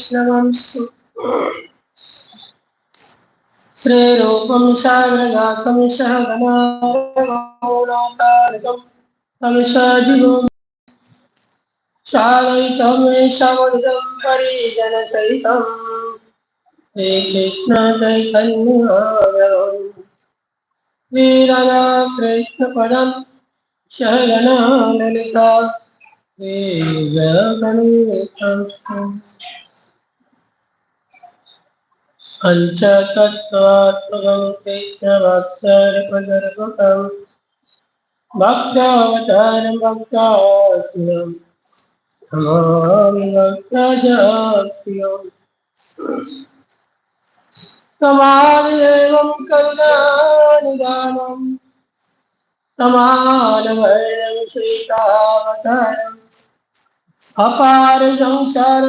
वैष्णवंस्तु श्रेरूपं सागरगाकमिषः गणाकारकं तमिषाधिगो शालयितमेषावधितं परिजनसहितं हे कृष्णचैतन्यं वीरना कृष्णपदं शरणा ललिता। हे पञ्चतत्त्वात्मकं भक्तावतारं भक्तास्म्यं नमामि भक्तजाप्यम् समादेवं करुणानिदानं समानवर्णं श्रीकावतारम् अपार संसार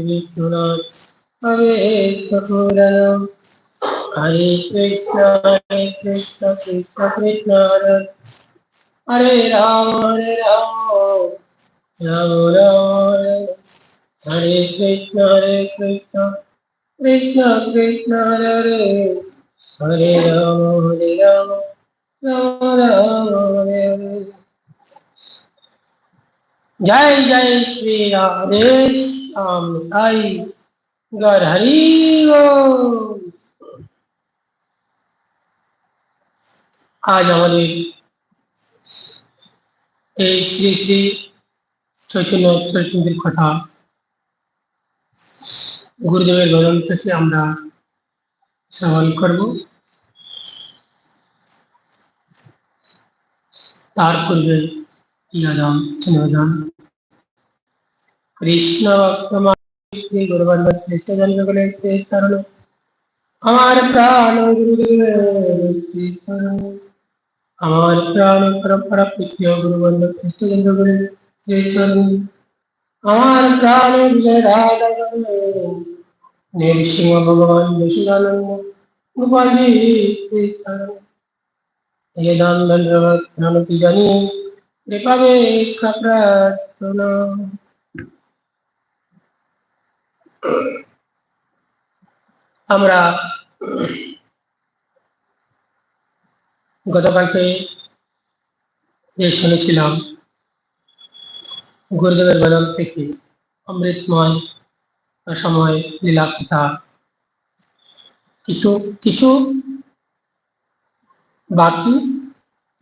विश्वनाथ हरे पूरण हरे कृष्ण हरे कृष्ण कृष्ण कृष्ण हरे हरे राम हरे राम। राम राम। हरे हरे कृष्ण हरे कृष्ण। कृष्ण कृष्ण, हरे हरे। हरे राम हरे राम। राम राम, हरे हरे। जय जय श्री राधे श्याम आई गौर हरि बोल। আজ আমাদের এই শ্রী শ্রী চৈতন্য চৈতন্যের কথা গুরুদেবের গরম থেকে আমরা শ্রবণ করব তার পূর্বে ইয়াদাম চিনোদাম কৃষ্ণ ভক্তমা শ্রী গুরুবন্ধ শ্রেষ্ঠ জনগণের শেষ কারণে আমার প্রাণ গুরুদেবের কীর্তন। আমার প্রাণ পরম্পরা প্রিয় গুরুবন্ধ শ্রেষ্ঠ জনগণের শেষ চরণ আমার প্রাণ বিজয় রাধা নৃসিংহ ভগবান বিশুদানন্দ গোপালজি কীর্তন। ये दान दंडवत प्रणति जनी कृपवे प्रार्थना আমরা গতকালকে যে শুনেছিলাম, গুরুদেবের বদল থেকে অমৃতময় সময় লীলা কথা। কিছু কিছু বাকি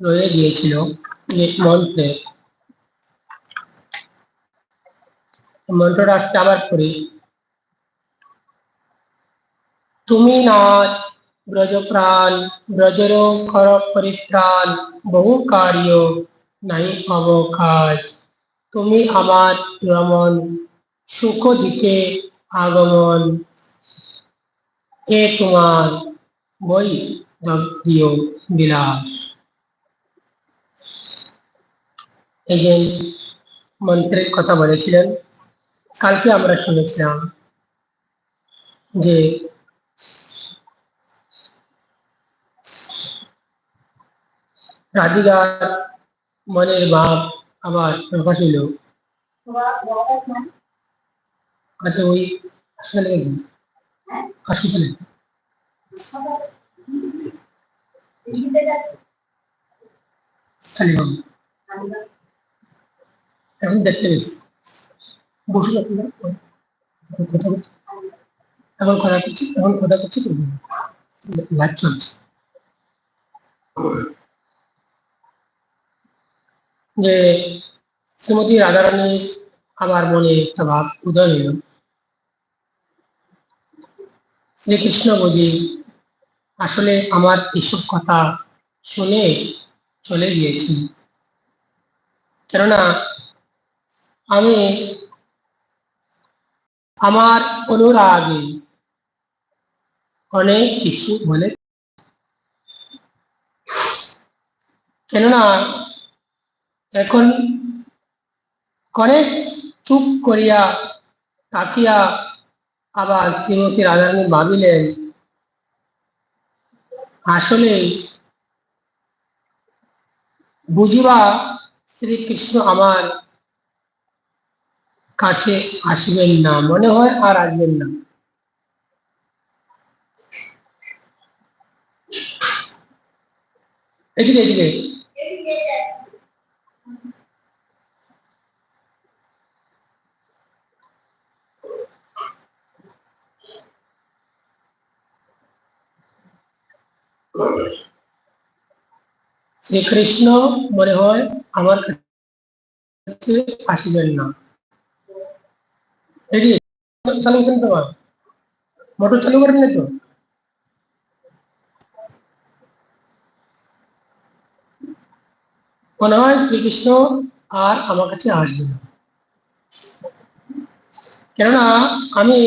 রয়ে গিয়েছিল মন্ত্রে। মন্ত্রটা আজকে আবার করি তুমি নাথ ব্রজ প্রাণ ব্রজর খর পরিত্রাণ, বহু কার্য নাই অবকাশ তুমি আমার রমন সুখ দিতে আগমন। এ তোমার বই দিও বিলাস। এই যে মন্ত্রের কথা বলেছিলেন, কালকে আমরা শুনেছিলাম যে রাধিকার মনের ভাব আবার প্রকাশ হইল আচ্ছা ওই হাসপাতালে গেছি হাসপাতালে এখন দেখতে গেছি বসে এখন কথা বলছি। এখন কথা করছি এখন কথা করছি লাইভ চলছে। যে শ্রীমতী রাধারানী আমার মনে একটা ভাব উদয় হইল। শ্রীকৃষ্ণ বুঝি আসলে আমার এসব কথা শুনে চলে গিয়েছেন কেননা আমি আমার অনুরাগে অনেক কিছু বলে। কেননা এখন অনেক চুপ করিয়া তাকিয়া আবার শ্রীমতী রাধারানী ভাবিলেন, আসলে বুঝিবা শ্রীকৃষ্ণ আমার কাছে আসবেন না, মনে হয় আর আসবেন না। এদিকে এদিকে। শ্রীকৃষ্ণ মনে হয় আমার কাছে না। চালু করেন তোমার? মোটর চালু করেন তো? মনে হয় শ্রীকৃষ্ণ আর আমার কাছে আসবে না। কেননা আমি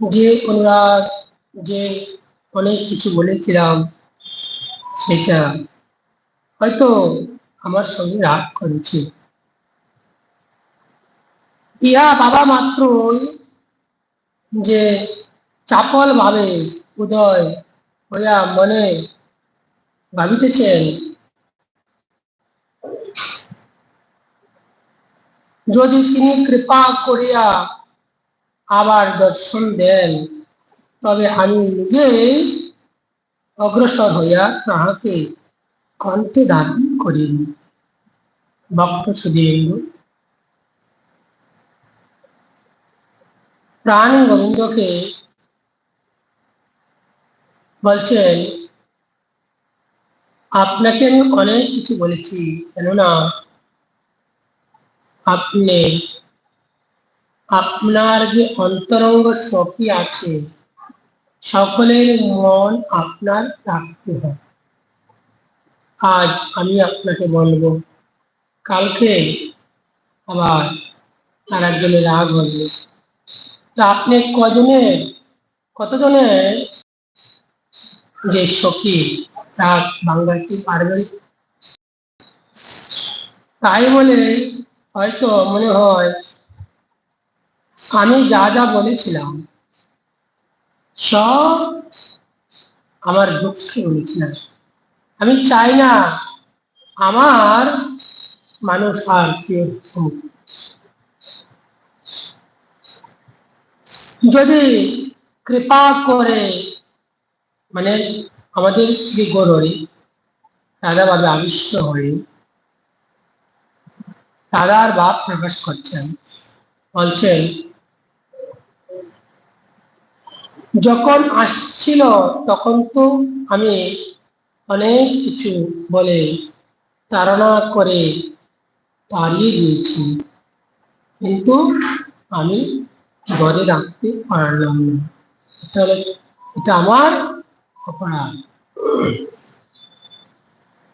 যে অনুরাগ, যে অনেক কিছু বলেছিলাম, সেটা হয়তো আমার সঙ্গে রাগ করেছে। ইহা বাবা মাত্রই যে চাপল ভাবে উদয় হইয়া মনে ভাবিতেছেন। যদি তিনি কৃপা করিয়া আবার দর্শন দেন তবে আমি নিজেই অগ্রসর হইয়া তাহাকে কণ্ঠে ধারণ করিব। ভক্ত সুধীন্দ্র প্রাণ গোবিন্দকে বলছেন, আপনাকে আমি অনেক কিছু বলেছি, কেননা আপনি, আপনার যে অন্তরঙ্গ সখী আছে সকলের মন আপনার রাখতে হয় আজ আমি আপনাকে বলব, কালকে আবার আর একজনের রাগ হবে। তা আপনি কজনের, কতজনের? যে সখী, রাগ বাংলাতে পারবেন? তাই বলে হয়তো মনে হয়, আমি যা যা বলেছিলাম সব আমার দুঃখে বলেছিলাম। আমি চাই না আমার মানুষ আর কেউ যদি কৃপা করে মানে আমাদের শ্রী গৌরী দাদাভাবে আবিষ্ট হয়ে দাদার বাপ প্রকাশ করছেন, বলছেন যখন আসছিল, তখন তো আমি অনেক কিছু বলে তাড়না করে তাড়িয়ে দিয়েছি কিন্তু আমি ঘরে রাখতে পারলাম না। এটা হলো, এটা আমার অপরাধ।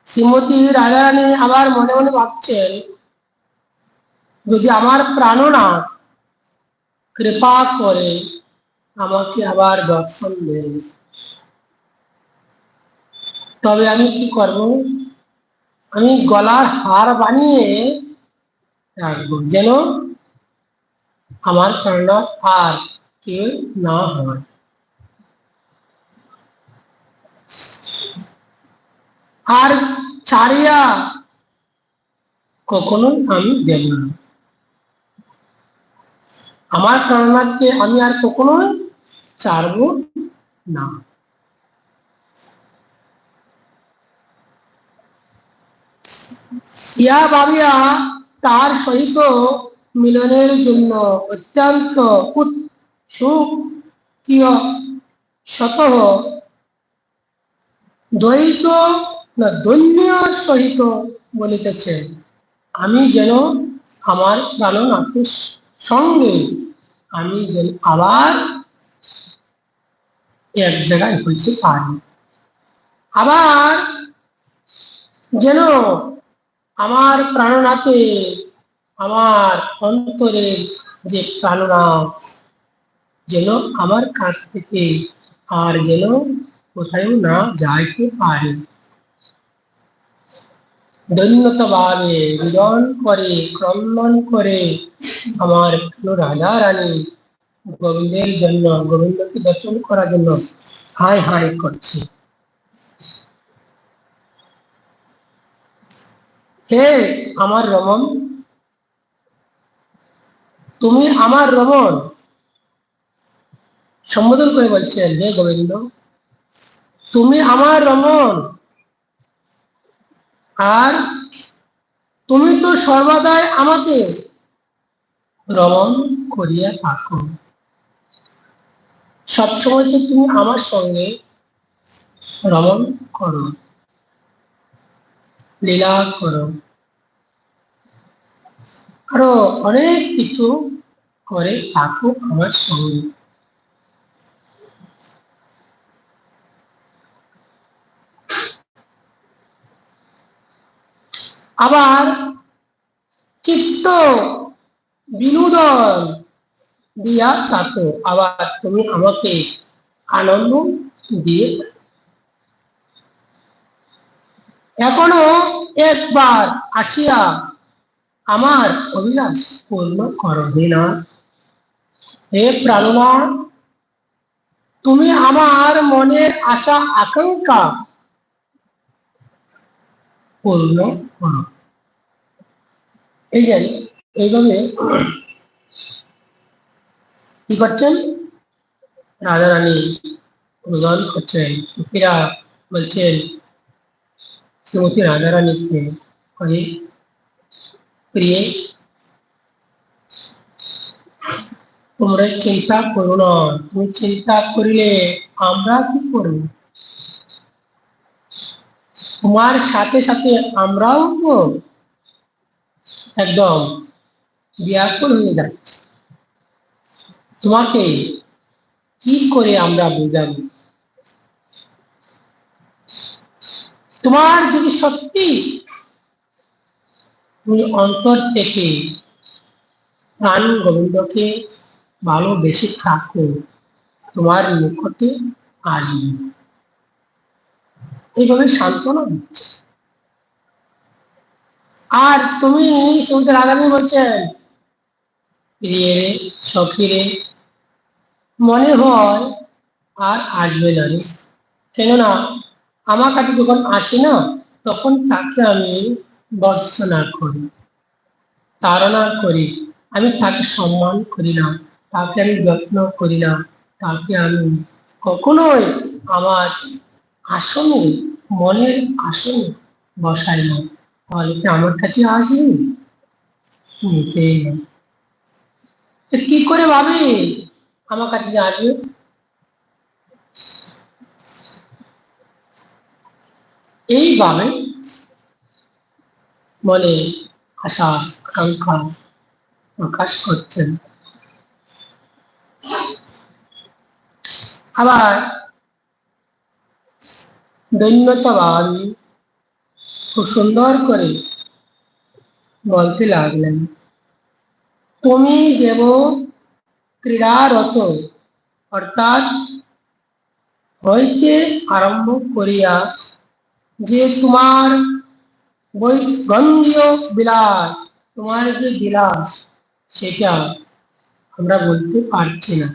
শ্রীমতী রাজারানী আবার মনে মনে ভাবছেন, যদি আমার প্রাণনাথ কৃপা করে আমাকে আবার দর্শন দেয় তবে আমি কি করব? আমি গলার হার বানিয়ে রাখব যেন আমার প্রাণনাথ আর কেউ না হয়। আর চারিয়া কখনো আমি দেব না। আমার প্রাণনাথকে আমি আর কখনোই ছাড়ব না। ইয়া ভাবিয়া তার সহিত মিলনের জন্য অত্যন্ত দ্বৈত না দৈন্য সহিত বলিতেছেন আমি যেন আমার প্রাণনাথের সঙ্গে, আমি যেন আবার এক জায়গায় হইতে পারি। আবার যেন আমার প্রাণনাথে, আমার অন্তরে যে প্রাণনা যেন আমার কাছ থেকে আর যেন কোথাও না যাইতে পারে। দৈন্যতা ভাবে হৃদন করে, ক্রন্দন করে আমার রাজা রানী গোবিন্দের জন্য, গোবিন্দকে দর্শন করার জন্য হাই হাই করছে। হে আমার রমন তুমি আমার রমন সম্বোধন করে বলছেন, হে গোবিন্দ, তুমি আমার রমন আর তুমি তো সর্বদাই আমাকে রমন করিয়া থাকো। সবসময় তো তুমি আমার সঙ্গে রমন করো, লীলা করো। আরও অনেক কিছু করে থাকো আমার সঙ্গে। আবার চিত্ত বিনোদন দিয়া থাকো। আবার তুমি আমাকে আনন্দ দিয়ে এখনও একবার আসিয়া আমার অভিলাষ পূর্ণ করবে না। হে প্রাণনা তুমি আমার মনের আশা, আকাঙ্ক্ষা পূর্ণ করো। এই যে এইভাবে কি করছেন? রাজা রানী রোদন করছেন। সুখীরা বলছেন, শ্রীমতী রাজা রানীকে করে প্রিয়ে, তোমরা চিন্তা করো না। তুমি চিন্তা করিলে আমরা কি করব? তোমার সাথে সাথে আমরাও তো একদম ব্যাকুল হয়ে যাচ্ছে। তোমাকে কি করে আমরা বোঝাবো? তোমার যদি সত্যি তুমি অন্তর থেকে প্রাণ গোবিন্দকে ভালোবেসে থাকো, তোমার নিকটে আসবে। এইভাবে সান্ত্বনা দিচ্ছে। আর তুমি শুনতে রাগানি বলছেন প্রিয়ে রে, সখী রে মনে হয় আর আসবে না রে। কেননা, আমার কাছে যখন আসে না, তখন তাকে আমি বর্ষনা করি, তাড়না করি, আমি তাকে সম্মান করি না, তাকে আমি যত্ন করি না, তাকে আমি কখনোই আমার আসনে, মনের আসনে বসাই না। তাহলে কি আমার কাছে আসবে? মোটেই না তো কি করে ভাবে? আমার কাছে যে আসবে এইভাবে মনে আশা আকাঙ্ক্ষা প্রকাশ করছেন। আবার দৈন্যতাবাদী খুব সুন্দর করে বলতে লাগলেন, তুমি দেব ক্রীড়ারত অর্থাৎ হইতে আরম্ভ করিয়া যে তোমার গন্ধীয় বিলাস, তোমার যে বিলাস, সেটা আমরা বলতে পারছি না।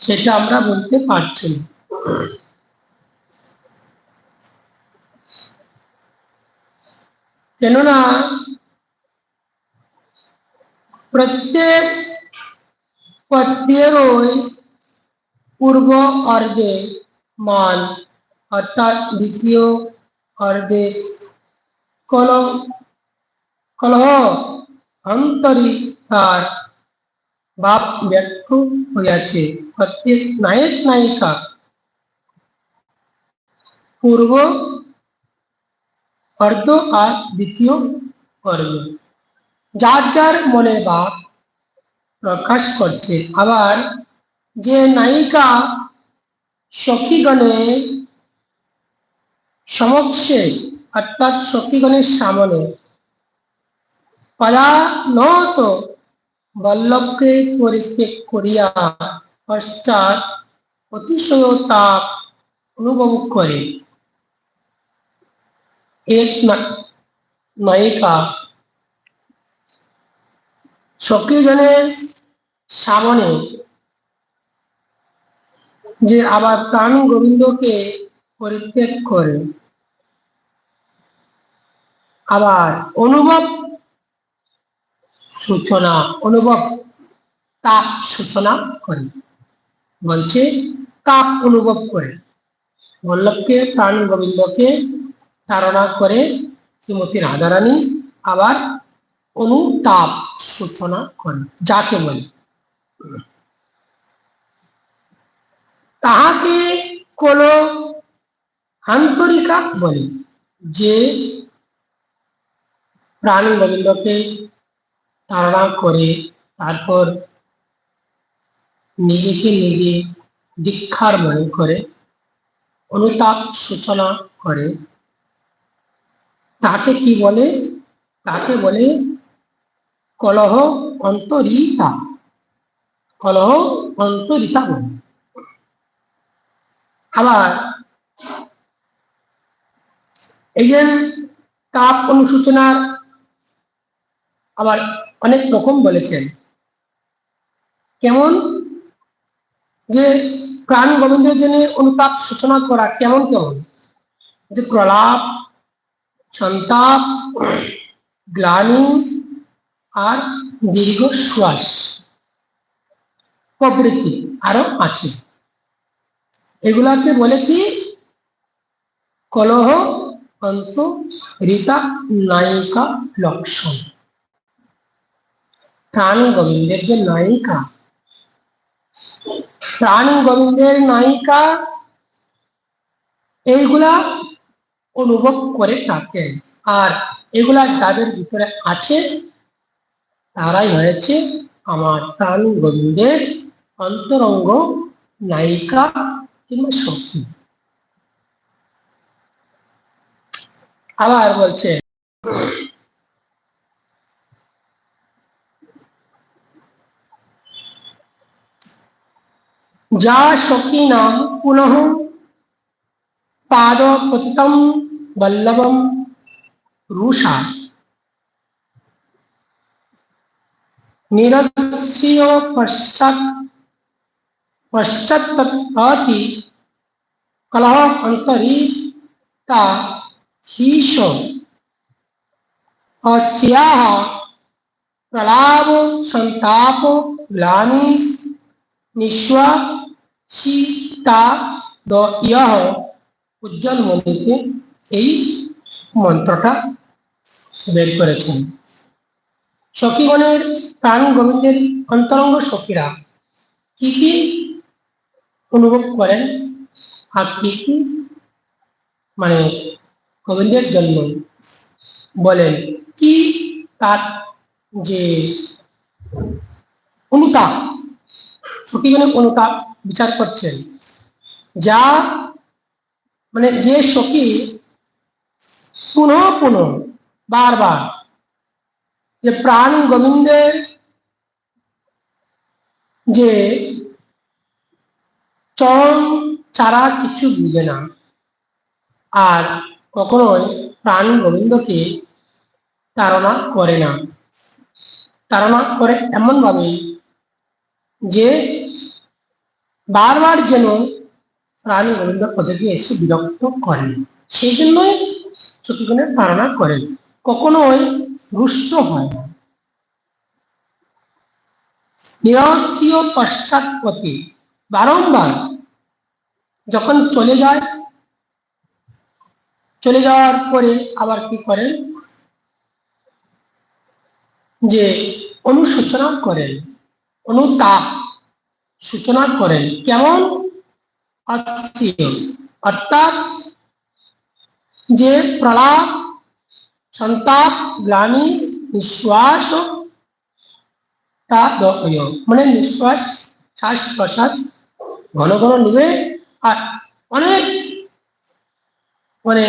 সেটা আমরা বলতে পারছি না। কেননা প্রত্যেক পদ্যেরই পূর্ব অর্ধে মান অর্থাৎ দ্বিতীয় অর্ধে কলহ কলহ অন্তরিতার ভাব ব্যক্ত হইয়াছে। প্রত্যেক নায়ক নায়িকা পূর্ব অর্ধ আর দ্বিতীয় অর্ধ যার যার মনের ভাব প্রকাশ করছে। আবার যে নায়িকা সখীগণের সমক্ষে, অর্থাৎ সখীগণের সামনে পদানত বল্লভকে পরিত্যাগ করিয়া পশ্চাৎ অতিশয় তাপ অনুভব করে। না- নায়িকা সখীজনের সামনে যে আবার প্রাণ গোবিন্দকে পরিত্যাগ করে আবার অনুভব সূচনা অনুভব তাপ সূচনা করে বলছে তাপ অনুভব করে বল্লভকে প্রাণ গোবিন্দকে ধারণা করে শ্রীমতী রাধারানী আবার অনুতাপ সূচনা করে যাকে বলে। তাহাকে কোন আন্তরিকা বলে, যে প্রাণ গোবিন্দকে ধারণা করে, তারপর নিজেকে নিজে দীক্ষার মনে করে, অনুতাপ সূচনা করে তাকে কি বলে? তাকে বলে কলহ অন্তরিতা। কলহ অন্তরিতা বলে। আবার এই যে তাপ অনুসূচনার আবার অনেক রকম বলেছেন। কেমন? যে প্রাণ গোবিন্দের জন্য অনুতাপ সূচনা করা কেমন কেমন? যে প্রলাপ সন্তাপ, গ্লানি আর দীর্ঘ শ্বাস প্রবৃত্তি আরও আছে। এগুলাকে বলে কি? কলহ, অন্ত, রীতা, নায়িকা, লক্ষণ। প্রাণ গোবিন্দের যে নায়িকা। প্রাণ গোবিন্দের নায়িকা, এইগুলা অনুভব করে থাকেন। আর এগুলা যাদের ভিতরে আছে, তারাই হয়েছে আমার প্রাণ গোবিন্দের অন্তরঙ্গ নায়িকা কিংবা সখী। আবার বলছে, যা সখী নাম পুনঃ पादोत्थितम वल्लभम रूषा। निरस्यो पश्चात पश्चात अति कलह अंतरिता हीशो। अस्याह प्रलाप संताप ग्लानि निश्वासिता यह উজ্জ্বল মন্দিরকে এই মন্ত্রটা বের করেছেন। সখীগণের প্রাণ গোবিন্দের অন্তরঙ্গ সখীরা কি কি অনুভব করেন? আর কি কি? মানে গোবিন্দের জন্য বলেন, কি তার যে অনুতাপ, সখীগণের অনুতাপ বিচার করছেন, যা মানে যে সখী পুনঃ পুনঃ বারবার যে প্রাণ গোবিন্দের যে চরম চারা কিছু বুঝে না, আর কখনোই প্রাণ গোবিন্দকে তাড়না করে না। তাড়না করে এমন ভাবে যে বারবার যেন প্রাণ গোবিন্দ পদকে এসে বিরক্ত করেন। সেই জন্যই সতীগুণের ধারণা করেন, কখনোই রুষ্ট হয় না। নিরস্য পশ্চাৎপতি বারংবার যখন চলে যায়, চলে যাওয়ার পরে আবার কি করেন? যে অনুসূচনা করেন, অনুতাপ সূচনা করেন। কেমন? অর্থাৎ যে প্রলাপ সন্তাপ গ্লানি, নিঃশ্বাস, তা মানে নিঃশ্বাস, শ্বাস প্রশ্বাস, ঘন ঘন নিবে। আর অনেক মানে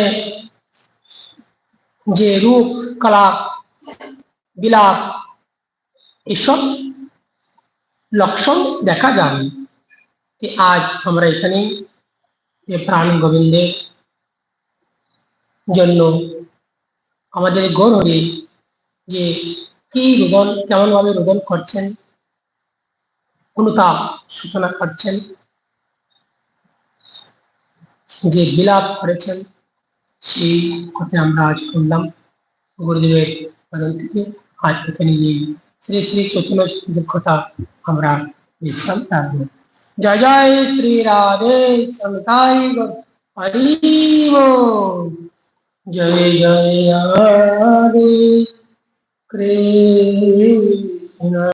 যে রূপ কলাপ বিলাপ, এসব লক্ষণ দেখা যাবে। যে আজ আমরা এখানে যে প্রাণ গোবিন্দের জন্য আমাদের গৌর যে কি রোদন কেমন ভাবে রোদন করছেন অনুতাপ সূচনা করছেন যে বিলাপ করেছেন সেই কথা আমরা আজ শুনলাম গুরুদেবের পদম থেকে আজ এখানে এই শ্রী শ্রী চৈতন্য কথা আমরা বিশ্রাম রাখব জয় জয় শ্রী রাধে সমতাই হরি বল। জয় জয় রাধে কৃষ্ণ